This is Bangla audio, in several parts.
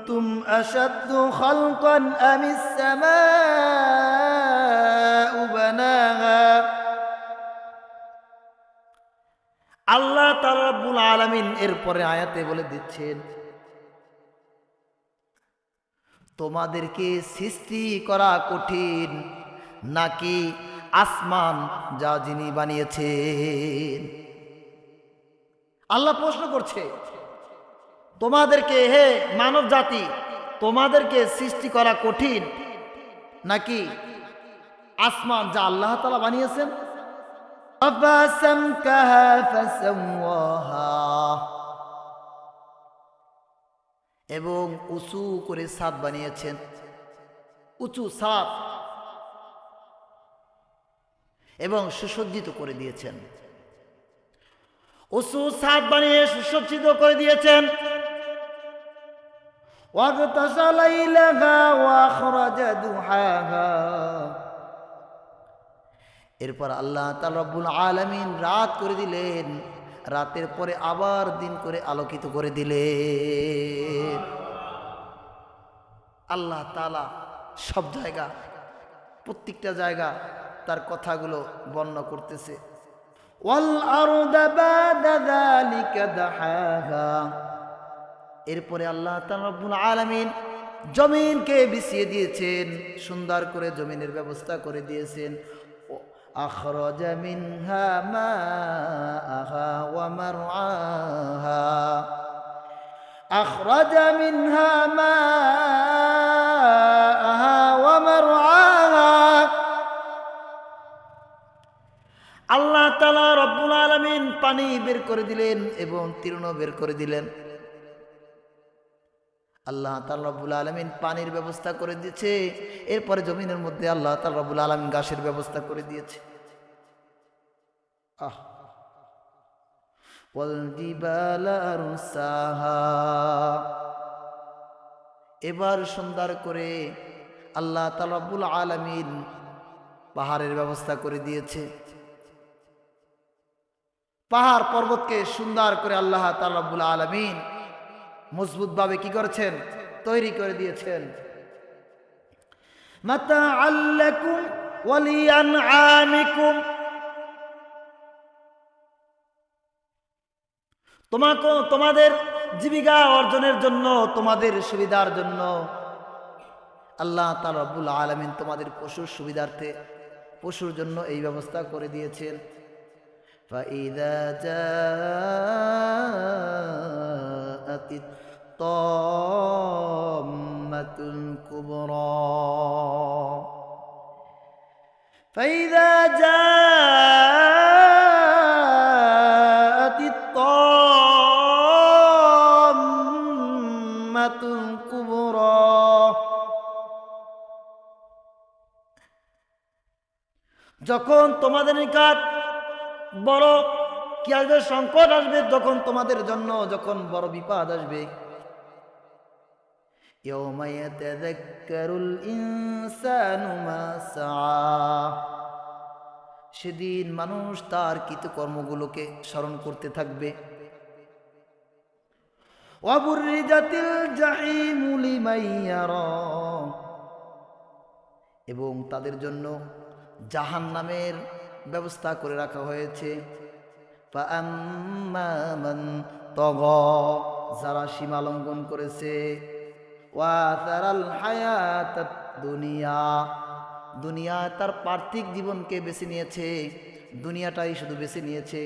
أأنتم أشد خلقا أم السماء بناها আল্লাহ তাআলা রব্বুল আলামিন এরপরে আয়াতে বলে দিচ্ছেন তোমাদেরকে সৃষ্টি করা কঠিন নাকি আসমান যা যিনি বানিয়েছেন আল্লাহ প্রশ্ন করছে তোমাদেরকে হে মানব জাতি, তোমাদেরকে সৃষ্টি করা কঠিন নাকি আসমান যা আল্লাহ তালা বানিয়েছেন? এবং উঁচু করে সাত বানিয়েছেন। উঁচু সাত এবং সুসজ্জিত করে দিয়েছেন। উঁচু সাত বানিয়ে সুসজ্জিত করে দিয়েছেন। وَاغْطَشَ لَيْلَهَا وَأَخْرَجَ ضُحَاهَا এরপর আল্লাহ তাআলা রব্বুল আলামিন রাত করে দিলেন রাতের পরে আবার দিন করে আলোকিত করে দিলেন আল্লাহ তাআলা সব জায়গা প্রত্যেকটা জায়গা তার কথাগুলো বর্ণনা করতেছে ওয়াল আরদা বাদা যালিকা দাহাহা এরপরে আল্লাহ তাআলা রব্বুল আলামিন জমিনকে বিছিয়ে দিয়েছেন সুন্দর করে জমিনের ব্যবস্থা করে দিয়েছেন أخرج منها ماءها ومرعاها أخرج منها ماءها ومرعاها আল্লাহ তালা রব্বুল আলমিন পানি বের করে দিলেন এবং তীর্ণ বের করে দিলেন আল্লাহ তাল্লাবুল আলমিন পানির ব্যবস্থা করে দিয়েছে। এরপরে জমিনের মধ্যে আল্লাহ তাল্লাবুল আলমিন গাছের ব্যবস্থা করে দিয়েছে। আহ। এবার সুন্দর করে আল্লাহ তালাবুল আলমিন পাহাড়ের ব্যবস্থা করে দিয়েছে। পাহাড় পর্বতকে সুন্দর করে আল্লাহ তালাবুল আলমিন মজবুতভাবে কি করেছেন তৈরি করে দিয়েছেন মাতা আল্লাকুম ওয়ালিয়ান আমিকুম তোমাকে তোমাদের জীবিকা অর্জনের জন্য তোমাদের সুবিধার জন্য আল্লাহ তালা রব্বুল আলমিন তোমাদের পশুর সুবিধার্থে পশুর জন্য এই ব্যবস্থা করে দিয়েছেন فإذا جاءت الطامة الكبرى فإذا جاءت الطامة الكبرى যখন তোমাদের নিকট বড় কি আসবে সংকট আসবে যখন তোমাদের জন্য যখন বড় বিপদ আসবে। সেদিন মানুষ তার কৃতকর্মগুলোকে স্মরণ করতে থাকবে। এবং তাদের জন্য জাহান নামের ব্যবস্থা করে রাখা হয়েছে। তগ যারা সীমা লঙ্ঘন করেছে দুনিয়া দুনিয়া তার পার্থিক জীবনকে বেছে নিয়েছে। দুনিয়াটাই শুধু বেছে নিয়েছে।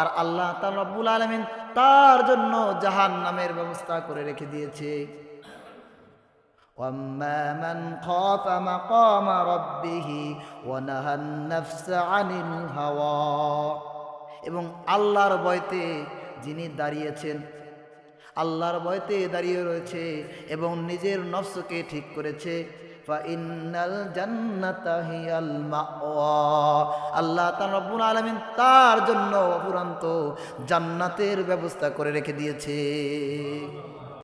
আর আল্লাহ তাআলা রব্বুল আলামিন তার জন্য জাহান নামের ব্যবস্থা করে রেখে দিয়েছে। واما من خاف مقام ربه ونهى النفس عن الهوى এবং আল্লাহর ভয়তে যিনি দাঁড়িয়েছেন আল্লাহর ভয়তে দাঁড়িয়ে রয়েছে এবং নিজের নফসকে ঠিক করেছে ফাইনাল জান্নাতা হিয়াল মাওয়া আল্লাহ তাআলা রব্বুল আলামিন তার জন্য অপুরান্ত জান্নাতের ব্যবস্থা করে রেখে দিয়েছে